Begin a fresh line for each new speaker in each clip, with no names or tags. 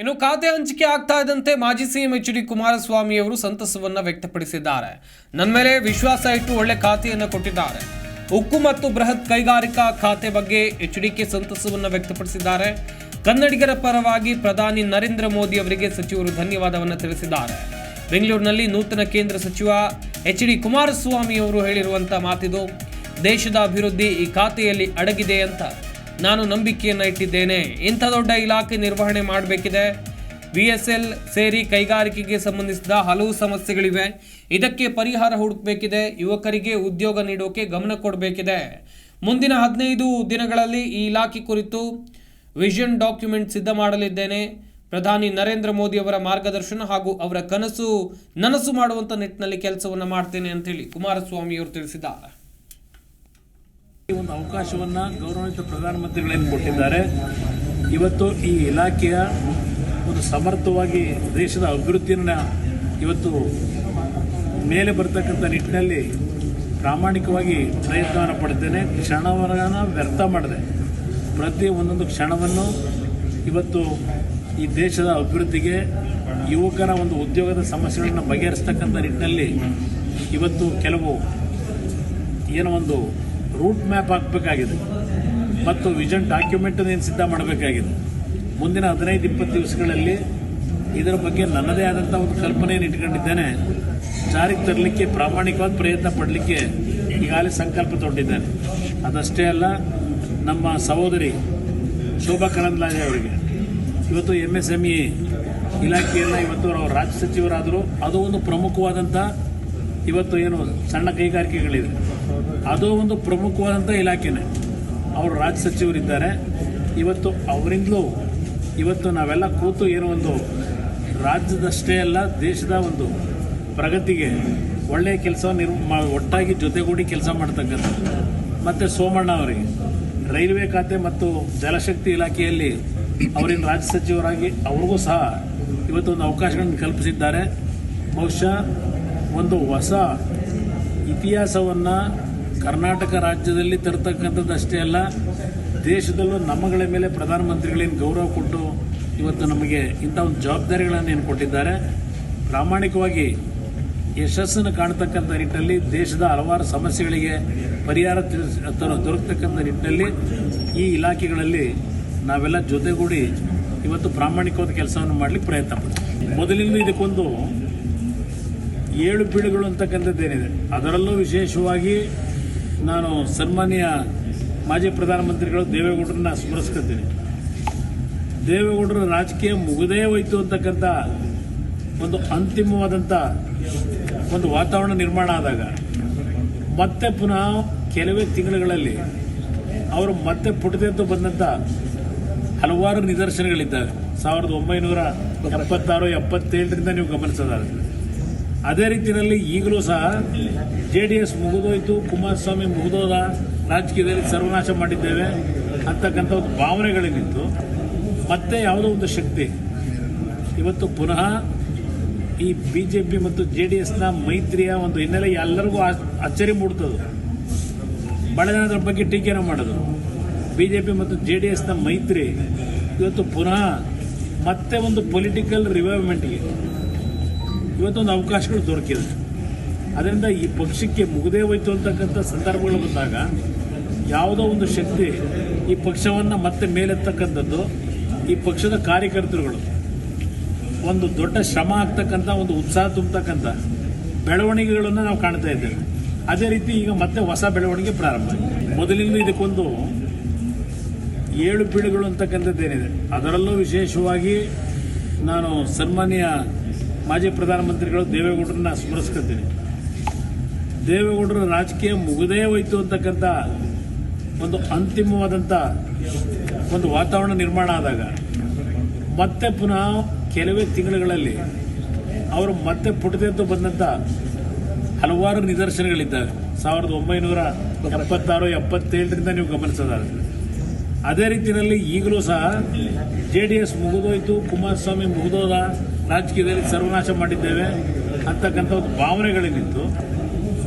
ಇನ್ನು ಖಾತೆ ಹಂಚಿಕೆ ಆಗ್ತಾ ಇದ್ದಂತೆ ಮಾಜಿ ಸಿಎಂ ಎಚ್ ಡಿ ಕುಮಾರಸ್ವಾಮಿ ಅವರು ಸಂತಸವನ್ನ ವ್ಯಕ್ತಪಡಿಸಿದ್ದಾರೆ. ನನ್ನ ಮೇಲೆ ವಿಶ್ವಾಸ ಇಟ್ಟು ಒಳ್ಳೆ ಖಾತೆಯನ್ನು ಕೊಟ್ಟಿದ್ದಾರೆ. ಉಕ್ಕು ಮತ್ತು ಬೃಹತ್ ಕೈಗಾರಿಕಾ ಖಾತೆ ಬಗ್ಗೆ ಎಚ್ ಡಿಕೆ ಸಂತಸವನ್ನು ವ್ಯಕ್ತಪಡಿಸಿದ್ದಾರೆ. ಕನ್ನಡಿಗರ ಪರವಾಗಿ ಪ್ರಧಾನಿ ನರೇಂದ್ರ ಮೋದಿ ಅವರಿಗೆ ಸಚಿವರು ಧನ್ಯವಾದವನ್ನು ತಿಳಿಸಿದ್ದಾರೆ. ಬೆಂಗಳೂರಿನಲ್ಲಿ ನೂತನ ಕೇಂದ್ರ ಸಚಿವ ಎಚ್ ಡಿ ಕುಮಾರಸ್ವಾಮಿ ಅವರು ಹೇಳಿರುವಂಥ ಮಾತಿದು, ದೇಶದ ಅಭಿವೃದ್ಧಿ ಈ ಖಾತೆಯಲ್ಲಿ ಅಡಗಿದೆ ಅಂತ. ನಾನು ನಂಬಿಕೆಯನ್ನು ಇಟ್ಟಿದ್ದೇನೆ. ಇಂಥ ದೊಡ್ಡ ಇಲಾಖೆ ನಿರ್ವಹಣೆ ಮಾಡಬೇಕಿದೆ. ವಿ ಎಸ್ ಎಲ್ ಸೇರಿ ಕೈಗಾರಿಕೆಗೆ ಸಂಬಂಧಿಸಿದ ಹಲವು ಸಮಸ್ಯೆಗಳಿವೆ. ಇದಕ್ಕೆ ಪರಿಹಾರ ಹುಡುಕಬೇಕಿದೆ. ಯುವಕರಿಗೆ ಉದ್ಯೋಗ ನೀಡೋಕೆ ಗಮನ ಕೊಡಬೇಕಿದೆ. ಮುಂದಿನ ಹದಿನೈದು ದಿನಗಳಲ್ಲಿ ಈ ಇಲಾಖೆ ಕುರಿತು ವಿಷನ್ ಡಾಕ್ಯುಮೆಂಟ್ ಸಿದ್ಧ ಮಾಡಲಿದ್ದೇನೆ. ಪ್ರಧಾನಿ ನರೇಂದ್ರ ಮೋದಿ ಅವರ ಮಾರ್ಗದರ್ಶನ ಹಾಗೂ ಅವರ ಕನಸು ನನಸು ಮಾಡುವಂಥ ನಿಟ್ಟಿನಲ್ಲಿ ಕೆಲಸವನ್ನು ಮಾಡ್ತೇನೆ ಅಂತೇಳಿ ಕುಮಾರಸ್ವಾಮಿ ಅವರು ತಿಳಿಸಿದ್ದಾರೆ.
ಈ ಒಂದು ಅವಕಾಶವನ್ನು ಗೌರವಾನ್ವಿತ ಪ್ರಧಾನಮಂತ್ರಿಗಳೇನು ಕೊಟ್ಟಿದ್ದಾರೆ, ಇವತ್ತು ಈ ಇಲಾಖೆಯ ಒಂದು ಸಮರ್ಥವಾಗಿ ದೇಶದ ಅಭಿವೃದ್ಧಿಯನ್ನು ಇವತ್ತು ಮೇಲೆ ಬರ್ತಕ್ಕಂಥ ನಿಟ್ಟಿನಲ್ಲಿ ಪ್ರಾಮಾಣಿಕವಾಗಿ ಪ್ರಯತ್ನವನ್ನು ಪಡ್ತೇನೆ, ಕ್ಷಣವನ್ನು ವ್ಯರ್ಥ ಮಾಡಿದೆ. ಪ್ರತಿ ಒಂದೊಂದು ಕ್ಷಣವನ್ನು ಇವತ್ತು ಈ ದೇಶದ ಅಭಿವೃದ್ಧಿಗೆ, ಯುವಕರ ಒಂದು ಉದ್ಯೋಗದ ಸಮಸ್ಯೆಗಳನ್ನು ಬಗೆಹರಿಸ್ತಕ್ಕಂಥ ನಿಟ್ಟಿನಲ್ಲಿ ಇವತ್ತು ಕೆಲವು ಏನೋ ಒಂದು ರೂಟ್ ಮ್ಯಾಪ್ ಹಾಕಬೇಕಾಗಿದೆ. ಮತ್ತು ವಿಷನ್ ಡಾಕ್ಯುಮೆಂಟ್ ಏನು ಸಿದ್ಧ ಮಾಡಬೇಕಾಗಿದೆ. ಮುಂದಿನ ಹದಿನೈದು, ಇಪ್ಪತ್ತು ದಿವಸಗಳಲ್ಲಿ ಇದರ ಬಗ್ಗೆ ನನ್ನದೇ ಆದಂಥ ಒಂದು ಕಲ್ಪನೆಯನ್ನು ಇಟ್ಕೊಂಡಿದ್ದೇನೆ. ಜಾರಿಗೆ ತರಲಿಕ್ಕೆ ಪ್ರಾಮಾಣಿಕವಾದ ಪ್ರಯತ್ನ ಪಡಲಿಕ್ಕೆ ಈಗಾಗಲೇ ಸಂಕಲ್ಪ ತೊಟ್ಟಿದ್ದೇನೆ. ಅದಷ್ಟೇ ಅಲ್ಲ, ನಮ್ಮ ಸಹೋದರಿ ಶೋಭಾ ಕರಂದ್ಲಾಜೆ ಅವರಿಗೆ, ಇವತ್ತು ಎಂ ಎಸ್ ಎಂ ಇ ಇಲಾಖೆಯನ್ನು ಇವತ್ತು ಅವರು ರಾಜ್ಯ ಸಚಿವರಾದರು, ಅದು ಒಂದು ಪ್ರಮುಖವಾದಂಥ ಇವತ್ತು ಏನು ಸಣ್ಣ ಕೈಗಾರಿಕೆಗಳಿದೆ ಅದು ಒಂದು ಪ್ರಮುಖವಾದಂಥ ಇಲಾಖೆನೇ. ಅವರು ರಾಜ್ಯ ಸಚಿವರಿದ್ದಾರೆ. ಇವತ್ತು ಅವರಿಂದಲೂ ಇವತ್ತು ನಾವೆಲ್ಲ ಕೂತು ಏನೋ ಒಂದು ರಾಜ್ಯದಷ್ಟೇ ಅಲ್ಲ, ದೇಶದ ಒಂದು ಪ್ರಗತಿಗೆ ಒಳ್ಳೆಯ ಕೆಲಸ ನಿರ್ ಒಟ್ಟಾಗಿ ಜೊತೆಗೂಡಿ ಕೆಲಸ ಮಾಡ್ತಕ್ಕಂಥದ್ದು. ಮತ್ತು ಸೋಮಣ್ಣ ಅವರಿಗೆ ರೈಲ್ವೆ ಖಾತೆ ಮತ್ತು ಜಲಶಕ್ತಿ ಇಲಾಖೆಯಲ್ಲಿ ಅವರಿನ ರಾಜ್ಯ ಸಚಿವರಾಗಿ ಅವ್ರಿಗೂ ಸಹ ಇವತ್ತು ಒಂದು ಅವಕಾಶಗಳನ್ನು ಕಲ್ಪಿಸಿದ್ದಾರೆ. ಬಹುಶಃ ಒಂದು ಹೊಸ ಇತಿಹಾಸವನ್ನು ಕರ್ನಾಟಕ ರಾಜ್ಯದಲ್ಲಿ ತರ್ತಕ್ಕಂಥದ್ದು ಅಷ್ಟೇ ಅಲ್ಲ, ದೇಶದಲ್ಲೂ ನಮ್ಮಗಳ ಮೇಲೆ ಪ್ರಧಾನಮಂತ್ರಿಗಳೇನು ಗೌರವ ಕೊಟ್ಟು ಇವತ್ತು ನಮಗೆ ಇಂಥ ಒಂದು ಜವಾಬ್ದಾರಿಗಳನ್ನು ಏನು ಕೊಟ್ಟಿದ್ದಾರೆ. ಪ್ರಾಮಾಣಿಕವಾಗಿ ಯಶಸ್ಸನ್ನು ಕಾಣ್ತಕ್ಕಂಥ ನಿಟ್ಟಿನಲ್ಲಿ ದೇಶದ ಹಲವಾರು ಸಮಸ್ಯೆಗಳಿಗೆ ಪರಿಹಾರ ದೊರಕತಕ್ಕಂಥ ನಿಟ್ಟಿನಲ್ಲಿ ಈ ಇಲಾಖೆಗಳಲ್ಲಿ ನಾವೆಲ್ಲ ಜೊತೆಗೂಡಿ ಇವತ್ತು ಪ್ರಾಮಾಣಿಕವಾದ ಕೆಲಸವನ್ನು ಮಾಡಲಿಕ್ಕೆ ಪ್ರಯತ್ನ ಪಡ್ತೀವಿ. ಮೊದಲಿಂದ ಇದಕ್ಕೊಂದು ಏಳು ಪೀಳಿಗೆಗಳು ಅಂತಕ್ಕಂಥದ್ದೇನಿದೆ ಅದರಲ್ಲೂ ವಿಶೇಷವಾಗಿ ನಾನು ಸನ್ಮಾನ್ಯ ಮಾಜಿ ಪ್ರಧಾನಮಂತ್ರಿಗಳು ದೇವೇಗೌಡರನ್ನ ಸ್ಮರಿಸ್ಕೊತೀನಿ ದೇವೇಗೌಡರ ರಾಜಕೀಯ ಮುಗದೇ ಹೋಯ್ತು ಅಂತಕ್ಕಂಥ ಒಂದು ಅಂತಿಮವಾದಂಥ ಒಂದು ವಾತಾವರಣ ನಿರ್ಮಾಣ ಆದಾಗ ಮತ್ತೆ ಪುನಃ ಕೆಲವೇ ತಿಂಗಳುಗಳಲ್ಲಿ ಅವರು ಮತ್ತೆ ಪುಟದೆದ್ದು ಬಂದಂಥ ಹಲವಾರು ನಿದರ್ಶನಗಳಿದ್ದಾವೆ. ಸಾವಿರದ ಒಂಬೈನೂರ ಎಪ್ಪತ್ತಾರು, ಎಪ್ಪತ್ತೇಳರಿಂದ ನೀವು ಗಮನಿಸೋದಾದ್ರೆ. ಅದೇ ರೀತಿಯಲ್ಲಿ ಈಗಲೂ ಸಹ ಜೆ ಡಿ ಎಸ್ ಮುಗಿದೋಯ್ತು, ಕುಮಾರಸ್ವಾಮಿ ಮುಗಿದೋದ, ರಾಜಕೀಯದಲ್ಲಿ ಸರ್ವನಾಶ ಮಾಡಿದ್ದೇವೆ ಅಂತಕ್ಕಂಥ ಒಂದು ಭಾವನೆಗಳೇನಿತ್ತು ಮತ್ತೆ ಯಾವುದೋ ಒಂದು ಶಕ್ತಿ. ಇವತ್ತು ಪುನಃ ಈ ಬಿ ಜೆ ಪಿ ಮತ್ತು ಜೆ ಡಿ ಎಸ್ನ ಮೈತ್ರಿಯ ಒಂದು ಹಿನ್ನೆಲೆ ಎಲ್ಲರಿಗೂ ಅಚ್ಚರಿ ಮೂಡ್ತದೆ. ಭಾಳ ಬಗ್ಗೆ ಟೀಕೆನ ಮಾಡೋದು ಬಿ ಜೆ ಪಿ ಮತ್ತು ಜೆ ಡಿ ಎಸ್ನ ಮೈತ್ರಿ ಇವತ್ತು ಪುನಃ ಮತ್ತೆ ಒಂದು ಪೊಲಿಟಿಕಲ್ ರಿವೈವ್ಮೆಂಟ್ಗೆ ಇವತ್ತೊಂದು ಅವಕಾಶಗಳು ದೊರಕಿದೆ ಅದರಿಂದ ಈ ಪಕ್ಷಕ್ಕೆ ಮುಗದೇ ಹೋಯ್ತು ಅಂತಕ್ಕಂಥ ಸಂದರ್ಭಗಳು ಬಂದಾಗ ಯಾವುದೋ ಒಂದು ಶಕ್ತಿ ಈ ಪಕ್ಷವನ್ನು ಮತ್ತೆ ಮೇಲೆತ್ತಕ್ಕಂಥದ್ದು, ಈ ಪಕ್ಷದ ಕಾರ್ಯಕರ್ತರುಗಳು ಒಂದು ದೊಡ್ಡ ಶ್ರಮ ಆಗ್ತಕ್ಕಂಥ, ಒಂದು ಉತ್ಸಾಹ ತುಂಬತಕ್ಕಂಥ ಬೆಳವಣಿಗೆಗಳನ್ನು ನಾವು ಕಾಣ್ತಾ ಇದ್ದೇವೆ. ಅದೇ ರೀತಿ ಈಗ ಮತ್ತೆ ಹೊಸ ಬೆಳವಣಿಗೆ ಪ್ರಾರಂಭ. ಮೊದಲಿಂದ ಇದಕ್ಕೊಂದು ಏಳು ಪೀಳಿಗೆಗಳು ಅಂತಕ್ಕಂಥದ್ದೇನಿದೆ. ಅದರಲ್ಲೂ ವಿಶೇಷವಾಗಿ ನಾನು ಸನ್ಮಾನ್ಯ ಮಾಜಿ ಪ್ರಧಾನಮಂತ್ರಿಗಳು ದೇವೇಗೌಡರನ್ನ ಸ್ಮರಿಸ್ಕೊತೀನಿ ದೇವೇಗೌಡರ ರಾಜಕೀಯ ಮುಗಿದೇ ಹೋಯ್ತು ಅಂತಕ್ಕಂಥ ಒಂದು ಅಂತಿಮವಾದಂಥ ಒಂದು ವಾತಾವರಣ ನಿರ್ಮಾಣ ಆದಾಗ, ಮತ್ತೆ ಪುನಃ ಕೆಲವೇ ತಿಂಗಳುಗಳಲ್ಲಿ ಅವರು ಮತ್ತೆ ಪುಟದೆದ್ದು ಬಂದಂಥ ಹಲವಾರು ನಿದರ್ಶನಗಳಿದ್ದಾವೆ. ಸಾವಿರದ ಒಂಬೈನೂರ ಎಪ್ಪತ್ತಾರು, ಎಪ್ಪತ್ತೇಳರಿಂದ ನೀವು ಗಮನಿಸೋದಾದ್ರೆ. ಅದೇ ರೀತಿಯಲ್ಲಿ ಈಗಲೂ ಸಹ ಜೆ ಡಿ ಎಸ್ ಮುಗಿದೋಯ್ತು, ಕುಮಾರಸ್ವಾಮಿ ಮುಗಿದೋದ, ರಾಜಕೀಯದಲ್ಲಿ ಸರ್ವನಾಶ ಮಾಡಿದ್ದೇವೆ ಅಂತಕ್ಕಂಥ ಒಂದು ಭಾವನೆಗಳೇನಿತ್ತು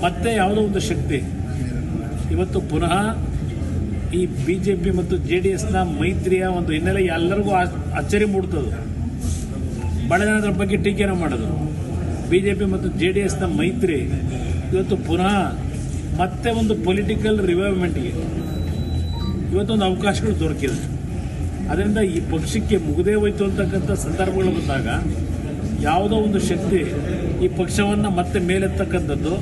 ಮತ್ತೆ ಯಾವುದೋ ಒಂದು ಶಕ್ತಿ. ಇವತ್ತು ಪುನಃ ಈ ಬಿ ಜೆ ಪಿ ಮತ್ತು ಜೆ ಡಿ ಎಸ್ನ ಮೈತ್ರಿಯ ಒಂದು ಹಿನ್ನೆಲೆ ಎಲ್ಲರಿಗೂ ಅಚ್ಚರಿ ಮೂಡ್ತದೆ. ಅದ್ರ ಬಗ್ಗೆ ಟೀಕೆನ ಮಾಡೋದು ಬಿ ಜೆ ಪಿ ಮತ್ತು ಜೆ ಡಿ ಎಸ್ನ ಮೈತ್ರಿ ಇವತ್ತು ಪುನಃ ಮತ್ತೆ ಒಂದು ಪೊಲಿಟಿಕಲ್ ರಿವೈವ್ಮೆಂಟ್ಗೆ ಇವತ್ತೊಂದು ಅವಕಾಶಗಳು ದೊರಕಿದೆ ಅದರಿಂದ ಈ ಪಕ್ಷಕ್ಕೆ ಮುಗದೇ ಹೋಯ್ತು ಅಂತಕ್ಕಂಥ ಸಂದರ್ಭಗಳು ಬಂದಾಗ ಯಾವುದೋ ಒಂದು ಶಕ್ತಿ ಈ ಪಕ್ಷವನ್ನು ಮತ್ತೆ ಮೇಲೆತ್ತಕ್ಕಂಥದ್ದು,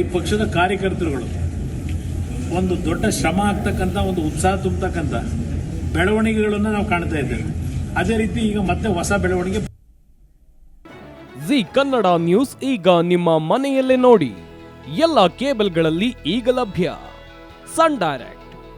ಈ ಪಕ್ಷದ ಕಾರ್ಯಕರ್ತರುಗಳು ಒಂದು ದೊಡ್ಡ ಶ್ರಮ ಆಗ್ತಕ್ಕಂಥ, ಒಂದು ಉತ್ಸಾಹ ತುಂಬತಕ್ಕಂಥ ಬೆಳವಣಿಗೆಗಳನ್ನು ನಾವು ಕಾಣ್ತಾ ಇದ್ದೇವೆ. ಅದೇ ರೀತಿ ಈಗ ಮತ್ತೆ ಹೊಸ ಬೆಳವಣಿಗೆ
ಜಿ ಕನ್ನಡ ನ್ಯೂಸ್ ಈಗ ನಿಮ್ಮ ಮನೆಯಲ್ಲೇ ನೋಡಿ. ಎಲ್ಲ ಕೇಬಲ್ಗಳಲ್ಲಿ ಈಗ ಲಭ್ಯ. Sun Direct.